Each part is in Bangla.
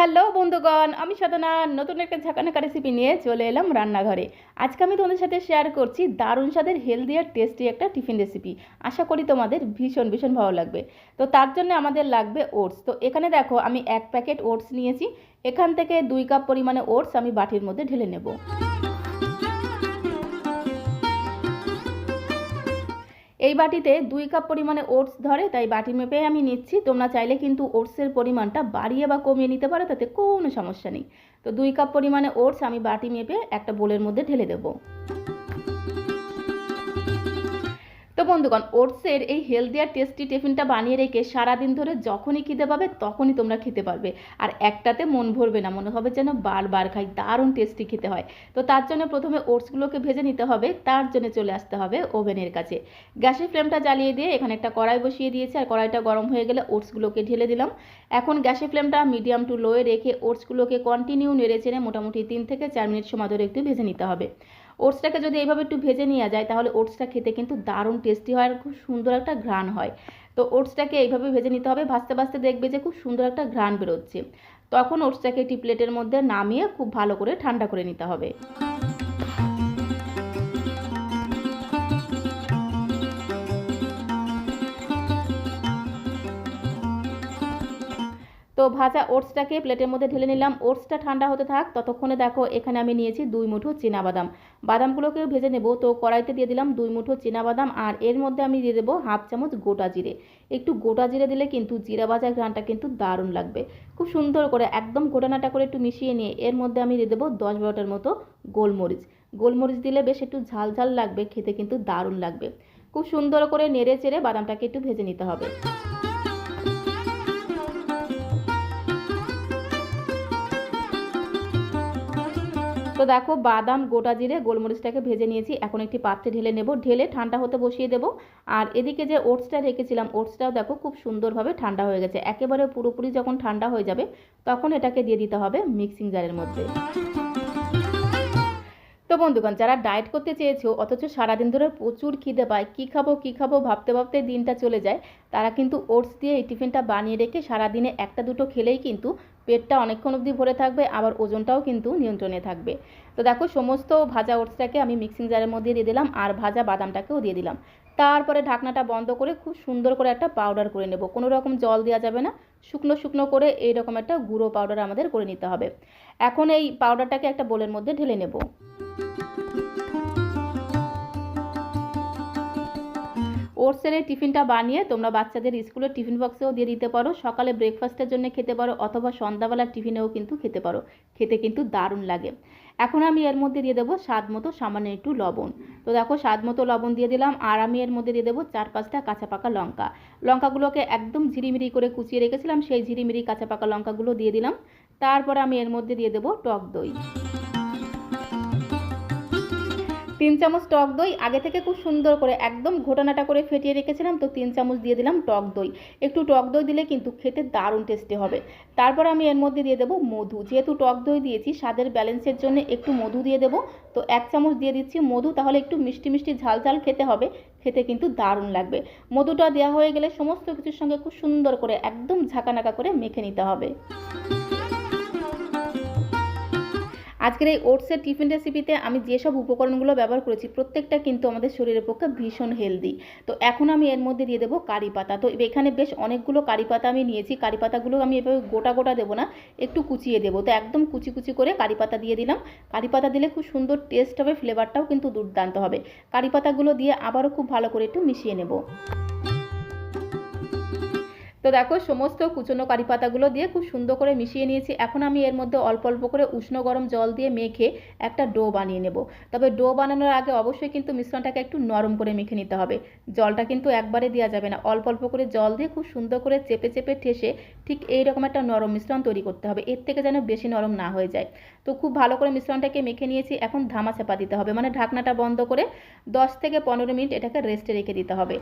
হ্যালো বন্ধুগণ, আমি সাধনা। নতুন একটা ঝাঁকানাকা রেসিপি নিয়ে চলে এলাম রান্নাঘরে। আজকে আমি তোমাদের সাথে শেয়ার করছি দারুণ স্বাদের হেলদি আর টেস্টি একটা টিফিন রেসিপি আশা করি তোমাদের ভীষণ ভীষণ ভালো লাগবে। তো তার জন্য আমাদের লাগবে ওটস তো এখানে দেখো, আমি এক প্যাকেট ওটস নিয়েছি। এখান থেকে দুই কাপ পরিমাণে ওটস আমি বাটির মধ্যে ঢেলে নেব। এই বাটিতে দুই কাপ পরিমাণে ওটস ধরে, তাই বাটি মেপে আমি নিচ্ছি। তোমরা চাইলে কিন্তু ওটসের পরিমাণটা বাড়িয়ে বা কমিয়ে নিতে পারো, তাতে কোনো সমস্যা নেই। তো দুই কাপ পরিমাণে ওটস আমি বাটি মেপে একটা বোলের মধ্যে ঢেলে দেবো। তো বন্ধুগণ, ওটসের এই হেলদি আর টেস্টি টিফিনটা বানিয়ে রেখে সারাদিন ধরে যখনই খিদে পাবে তখনই তোমরা খেতে পারবে। আর একটাতে মন ভরবে না, মনে হবে যেন বারবার খাই, দারুণ টেস্টি খেতে হয়। তো তার জন্য প্রথমে ওটসগুলোকে ভেজে নিতে হবে, তার জন্য চলে আসতে হবে ওভেনের কাছে। গ্যাসের ফ্লেমটা জ্বালিয়ে দিয়ে এখানে একটা কড়াই বসিয়ে দিয়েছি, আর কড়াইটা গরম হয়ে গেলে ওটসগুলোকে ঢেলে দিলাম। এখন গ্যাসের ফ্লেমটা মিডিয়াম টু লোয়ে রেখে ওটসগুলোকে কন্টিনিউ নেড়ে চেড়ে মোটামুটি তিন থেকে চার মিনিট সময় ধরে একটু ভেজে নিতে হবে। ওটসটাকে যদি এইভাবে একটু ভেজে নেওয়া যায়, তাহলে ওটসটা খেতে কিন্তু দারুণ টেস্টি হয় আর খুব সুন্দর একটা ঘ্রাণ হয়। তো ওটসটাকে এইভাবে ভেজে নিতে হবে, ভাজতে ভাজতে দেখবে যে খুব সুন্দর একটা ঘ্রাণ বেরোচ্ছে। তখন ওটসটাকে একটি প্লেটের মধ্যে নামিয়ে খুব ভালো করে ঠান্ডা করে নিতে হবে। তো ভাজা ওটসটাকে প্লেটের মধ্যে ঢেলে নিলাম। ওটসটা ঠান্ডা হতে থাক, ততক্ষণে দেখো এখানে আমি নিয়েছি দুই মুঠো বাদাম বাদামগুলোকে ভেজে নেব। তো কড়াইতে দিয়ে দিলাম দুই মুঠো বাদাম আর এর মধ্যে আমি দিয়ে দেবো হাফ চামচ গোটা জিরে। একটু গোটা জিরে দিলে কিন্তু জিরা ভাজা ঘ্রানটা কিন্তু দারুণ লাগবে। খুব সুন্দর করে একদম গোটানাটা করে একটু মিশিয়ে নিয়ে এর মধ্যে আমি দিয়ে দেবো দশ বারোটার মতো গোলমরিচ। গোলমরিচ দিলে বেশ একটু ঝাল ঝাল লাগবে, খেতে কিন্তু দারুণ লাগবে। খুব সুন্দর করে নেড়ে চেড়ে বাদামটাকে একটু ভেজে নিতে হবে। তো দেখো, বাদাম, গোটা জিরে, গোলমরিচটাকে ভেজে নিয়েছি। এখন একটি পাত্রে ঢেলে নেব। ঢেলে ঠান্ডা হতে বসিয়ে দেব। আর এদিকে যে ওটসটা রেখেছিলাম, ওটসটাও দেখো খুব সুন্দরভাবে ঠান্ডা হয়ে গেছে। একেবারে পুরোপুরি যখন ঠান্ডা হয়ে যাবে, তখন এটাকে দিয়ে দিতে হবে মিক্সিং জারের মধ্যে। তো বন্ধুগণ, যারা ডায়েট করতে চেয়েছো, অথচ সারাদিন ধরে প্রচুর খিদে পায়, কী খাব কী খাব, ভাবতে ভাবতে দিনটা চলে যায়, তারা কিন্তু ওটস দিয়ে এই টিফিনটা বানিয়ে রেখে সারাদিনে একটা দুটো খেলেই কিন্তু পেটটা অনেকক্ষণ অবধি ভরে থাকবে, আবার ওজনটাও কিন্তু নিয়ন্ত্রণে থাকবে। তো দেখো, সমস্ত ভাজা ওটসটাকে আমি মিক্সিং জারের মধ্যে দিয়ে দিলাম আর ভাজা বাদামটাকেও দিয়ে দিলাম। তারপরে ঢাকনাটা বন্ধ করে খুব সুন্দর করে একটা পাউডার করে নেব। কোনো রকম জল দেওয়া যাবে না। শুকনো শুকনো করে এইরকম একটা গুঁড়ো পাউডার আমাদের করে নিতে হবে। এখন এই পাউডারটাকে একটা বোলের মধ্যে ঢেলে নেব। ওটসের এই টিফিনটা বানিয়ে তোমরা বাচ্চাদের স্কুলের টিফিন বক্সেও দিয়ে দিতে পারো। সকালে ব্রেকফাস্টের জন্য খেতে পারো অথবা সন্ধ্যাবেলার টিফিনেও কিন্তু খেতে পারো। খেতে কিন্তু দারুণ লাগে। এখন আমি এর মধ্যে দিয়ে দেবো স্বাদ মতো সামান্য একটু লবণ। তো দেখো স্বাদ মতো লবণ দিয়ে দিলাম আর আমি এর মধ্যে দিয়ে দেবো চার পাঁচটা কাঁচা পাকা লঙ্কা। লঙ্কাগুলোকে একদম ঝিরিমিরি করে কুচিয়ে রেখেছিলাম, সেই ঝিরিমিরি কাঁচা পাকা লঙ্কাগুলো দিয়ে দিলাম। তারপরে আমি এর মধ্যে দিয়ে দেবো টক দই। তিন চামচ টক দই, আগে থেকে খুব সুন্দর করে একদম ঘোটানাটা করে ফেটিয়ে রেখেছিলাম, তো তিন চামচ দিয়ে দিলাম টক দই। একটু টক দই দিলে কিন্তু খেতে দারুণ টেস্টি হবে। তারপর আমি এর মধ্যে দিয়ে দেবো মধু। যেহেতু টক দই দিয়েছি, স্বাদের ব্যালেন্সের জন্য একটু মধু দিয়ে দেবো। তো এক চামচ দিয়ে দিচ্ছি মধু, তাহলে একটু মিষ্টি মিষ্টি ঝাল ঝাল খেতে হবে, খেতে কিন্তু দারুণ লাগবে। মধুটা দেওয়া হয়ে গেলে সমস্ত কিছুর সঙ্গে খুব সুন্দর করে একদম ঝাঁকানাকা করে মেখে নিতে হবে। আজকের এই ওটসের টিফিন রেসিপিতে আমি যেসব উপকরণগুলো ব্যবহার করেছি, প্রত্যেকটা কিন্তু আমাদের শরীরের পক্ষে ভীষণ হেলদি তো এখন আমি এর মধ্যে দিয়ে দেবো কারি পাতা। তো এখানে বেশ অনেকগুলো কারি পাতা আমি নিয়েছি। কারি পাতাগুলো আমি এভাবে গোটা গোটা দেবো না, একটু কুচিয়ে দেবো। তো একদম কুচি কুচি করে কারি পাতা দিয়ে দিলাম। কারি পাতা দিলে খুব সুন্দর টেস্ট হবে ফ্লেভারটাও কিন্তু দুর্দান্ত হবে। কারি পাতাগুলো দিয়ে আবারও খুব ভালো করে একটু মিশিয়ে নেব। তো দেখো, সমস্ত কুচনো কারি পাতাগুলো দিয়ে খুব সুন্দর করে মিশিয়ে নিয়েছি। এখন আমি এর মধ্যে অল্প অল্প করে উষ্ণ গরম জল দিয়ে মেখে একটা ডো বানিয়ে নেব। তবে ডো বানানোর আগে অবশ্যই কিন্তু মিশ্রণটাকে একটু নরম করে মেখে নিতে হবে। জলটা কিন্তু একবারে দেওয়া যাবে না। অল্প অল্প করে জল দিয়ে খুব সুন্দর করে চেপে চেপে ঠেসে ঠিক এই রকম একটা নরম মিশ্রণ তৈরি করতে হবে। এর থেকে যেন বেশি নরম না হয়ে যায়। তো খুব ভালো করে মিশ্রণটাকে মেখে নিয়েছি। এখন ধামা চাপা দিতে হবে। মানে ঢাকনাটা বন্ধ করে দশ থেকে পনেরো মিনিট এটাকে রেস্টে রেখে দিতে হবে।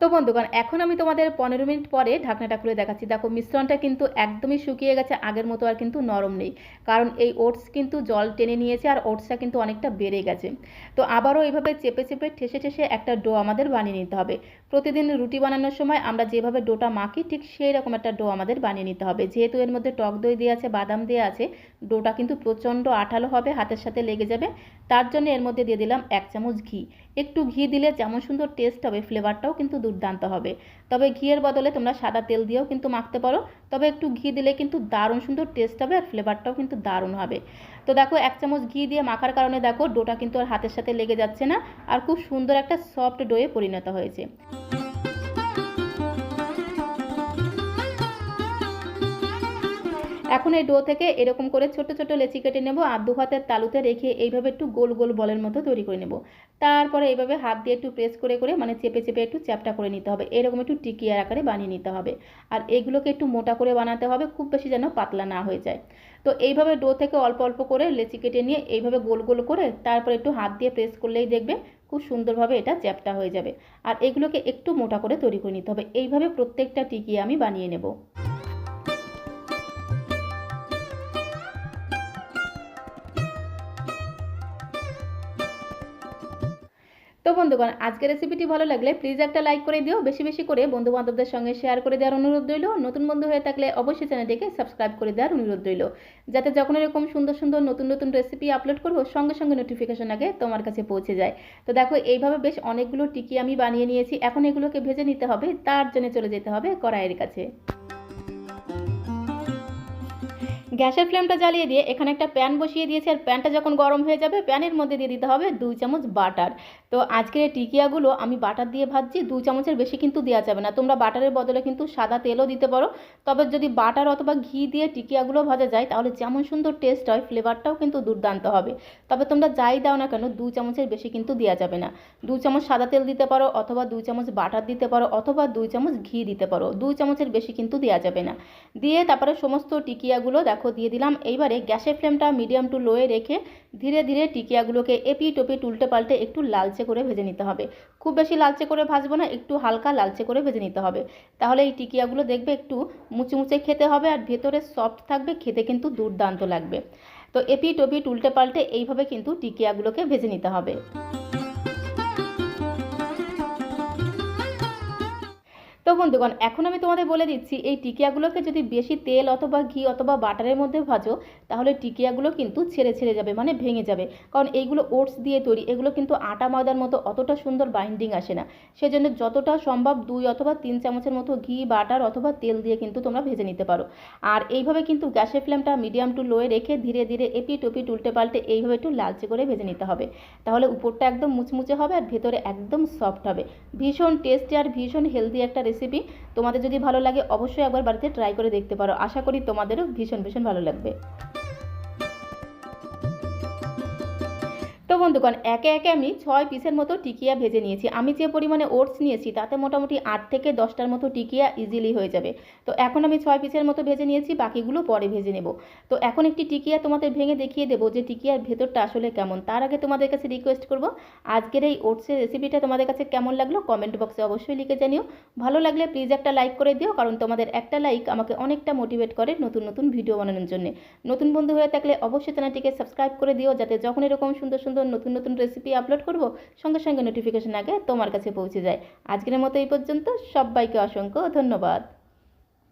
তো বন্ধুগণ, এখন আমি তোমাদের পনেরো মিনিট পরে ঢাকনাটা খুলে দেখাচ্ছি। দেখো, মিশ্রণটা কিন্তু একদমই শুকিয়ে গেছে, আগের মতো আর কিন্তু নরম নেই। কারণ এই ওটস কিন্তু জল টেনে নিয়েছে আর ওটসটা কিন্তু অনেকটা বেড়ে গেছে। তো আবারও এইভাবে চেপে চেপে, ঠেসে ঠেসে একটা ডো আমাদের বানিয়ে নিতে হবে। প্রতিদিন রুটি বানানোর সময় আমরা যেভাবে ডোটা মাখি, ঠিক সেই রকম একটা ডো আমাদের বানিয়ে নিতে হবে। যেহেতু এর মধ্যে টক দই দিয়ে আছে, বাদাম দিয়ে আছে, ডোটা কিন্তু প্রচণ্ড আঠালো হবে, হাতের সাথে লেগে যাবে। তার জন্য এর মধ্যে দিয়ে দিলাম এক চামচ ঘি। একটু ঘি দিলে যেমন সুন্দর টেস্ট হবে ফ্লেভারটাও কিন্তু দুর্দান্ত হবে। তবে ঘিয়ের বদলে তোমরা সাদা তেল দিয়েও কিন্তু মাখতে পারো। তবে একটু ঘি দিলে কিন্তু দারুণ সুন্দর টেস্ট হবে আর ফ্লেভারটাও কিন্তু দারুণ হবে। তো দেখো, এক চামচ ঘি দিয়ে মাখার কারণে দেখো, ডোটা কিন্তু আর হাতের সাথে লেগে যাচ্ছে না আর খুব সুন্দর একটা সফট ডোয়ে পরিণত হয়েছে। এখন এই ডো থেকে এরকম করে ছোট ছোট লেচি কেটে নেব আর দু হাতের তালুতে রেখে এইভাবে একটু গোল গোল বলের মতো তৈরি করে নেব। তারপরে এইভাবে হাত দিয়ে একটু প্রেস করে করে মানে চেপে চেপে একটু চ্যাপটা করে নিতে হবে। এরকম একটু টিকিয়ার আকারে বানিয়ে নিতে হবে। আর এগুলোকে একটু মোটা করে বানাতে হবে খুব বেশি যেন পাতলা না হয়ে যায়। তো এইভাবে ডো থেকে অল্প অল্প করে লেচি কেটে নিয়ে এইভাবে গোল গোল করে তারপরে একটু হাত দিয়ে প্রেস করলেই দেখবে খুব সুন্দরভাবে এটা চ্যাপটা হয়ে যাবে। আর এগুলোকে একটু মোটা করে তৈরি করে নিতে হবে। এইভাবে প্রত্যেকটা টিকিয়া আমি বানিয়ে নেব। বন্ধুগণ, আজকের রেসিপিটি ভালো লাগলে প্লিজ একটা লাইক করে দিও। বেশি বেশি করে বন্ধু বান্ধবদের সঙ্গে শেয়ার করে দেওয়ার অনুরোধ রইল। নতুন বন্ধু হয়ে থাকলে অবশ্যই চ্যানেলটিকে সাবস্ক্রাইব করে দেওয়ার অনুরোধ রইল। যাতে যখন এরকম সুন্দর সুন্দর নতুন নতুন রেসিপি আপলোড করব, সঙ্গে সঙ্গে নোটিফিকেশন আগে তোমার কাছে পৌঁছে যায়। তো দেখো, এইভাবে বেশ অনেকগুলো টিকি আমি বানিয়ে নিয়েছি। এখন এগুলোকে ভেজে নিতে হবে। তার জন্য চলে যেতে হবে কড়াইয়ের কাছে। গ্যাসের ফ্লেমটা জ্বালিয়ে দিয়ে এখানে একটা প্যান বসিয়ে দিয়েছি, আর প্যানটা যখন গরম হয়ে যাবে, প্যানের মধ্যে দিয়ে দিতে হবে দুই চামচ বাটার। তো আজকের এই টিকিয়াগুলো আমি বাটার দিয়ে ভাজছি, দুই চামচের বেশি কিন্তু দেওয়া যাবে না। তোমরা বাটারের বদলে কিন্তু সাদা তেলও দিতে পারো। তবে যদি বাটার অথবা ঘি দিয়ে টিকিয়াগুলো ভাজা যায়, তাহলে যেমন সুন্দর টেস্ট হয় ফ্লেভারটাও কিন্তু দুর্দান্ত হবে। তবে তোমরা যাই দাও না কেন দু চামচের বেশি কিন্তু দেওয়া যাবে না। দু চামচ সাদা তেল দিতে পারো, অথবা দুই চামচ বাটার দিতে পারো, অথবা দুই চামচ ঘি দিতে পারো। দুই চামচের বেশি কিন্তু দেওয়া যাবে না। দিয়ে তারপরে সমস্ত টিকিয়াগুলো দেখো দিয়ে দিলাম। এইবারে গ্যাসের ফ্লেমটা মিডিয়াম টু লোয়ে রেখে ধীরে ধীরে টিকিয়াগুলোকে এপি টপি উল্টে পাল্টে একটু লালচে করে ভেজে নিতে হবে। খুব বেশি লালচে করে ভাজবো না, একটু হালকা লালচে করে ভেজে নিতে হবে। তাহলে এই টিকিয়াগুলো দেখবে একটু মুচে খেতে হবে আর ভেতরে সফট থাকবে, খেতে কিন্তু দুর্দান্ত লাগবে। তো এপি টপি উল্টে পাল্টে এইভাবে কিন্তু টিকিয়াগুলোকে ভেজে নিতে হবে। তো বন্ধুগণ, এখন আমি তোমাদের বলে দিচ্ছি, এই টিকিয়াগুলোকে যদি বেশি তেল অথবা ঘি অথবা বাটারের মধ্যে ভাজো, তাহলে টিকিয়াগুলো কিন্তু ছেড়ে ছেড়ে যাবে মানে ভেঙে যাবে। কারণ এইগুলো ওটস দিয়ে তৈরি, এগুলো কিন্তু আটা ময়দার মতো অতটা সুন্দর বাইন্ডিং আসে না। সেজন্য যতটা সম্ভব দুই অথবা তিন চামচের মতো ঘি, বাটার অথবা তেল দিয়ে কিন্তু তোমরা ভেজে নিতে পারো। আর এইভাবে কিন্তু গ্যাসের ফ্লেমটা মিডিয়াম টু লোয়ে রেখে ধীরে ধীরে এপি টপি উল্টে পাল্টে এইভাবে একটু লালচে করে ভেজে নিতে হবে। তাহলে উপরটা একদম মুচমুচে হবে আর ভেতরে একদম সফট হবে। ভীষণ টেস্টি আর ভীষণ হেলদি একটা রেসিপি তোমাদের যদি ভালো লাগে অবশ্যই একবার বাড়িতে ট্রাই করে দেখতে পারো। আশা করি তোমাদেরও ভীষণ ভীষণ ভালো লাগবে। বন্ধুগণ, একে একে আমি ছয় পিসের মতো টিকিয়া ভেজে নিয়েছি। আমি যে পরিমাণে ওটস নিয়েছি, তাতে মোটামুটি আট থেকে দশটার মতো টিকিয়া ইজিলি হয়ে যাবে। তো এখন আমি ছয় পিসের মতো ভেজে নিয়েছি, বাকিগুলো পরে ভেজে নেব। তো এখন একটি টিকিয়া তোমাদের ভেঙে দেখিয়ে দেবো যে টিকিয়ার ভেতরটা আসলে কেমন। তার আগে তোমাদের কাছে রিকোয়েস্ট করব, আজকের এই ওটসের রেসিপিটা তোমাদের কাছে কেমন লাগল কমেন্ট বক্সে অবশ্যই লিখে জানিও। ভালো লাগলে প্লিজ একটা লাইক করে দিও, কারণ তোমাদের একটা লাইক আমাকে অনেকটা মোটিভেট করে নতুন নতুন ভিডিও বানানোর জন্য। নতুন বন্ধু হয়ে থাকলে অবশ্যই চ্যানেলটিকে সাবস্ক্রাইব করে দিও, যাতে যখন এরকম সুন্দর সুন্দর নতুন নতুন রেসিপি আপলোড করব, সঙ্গে সঙ্গে নোটিফিকেশন আগে তোমার কাছে পৌঁছে যায়। আজকের মতো এই পর্যন্ত, সবাইকে অসংখ্য ধন্যবাদ।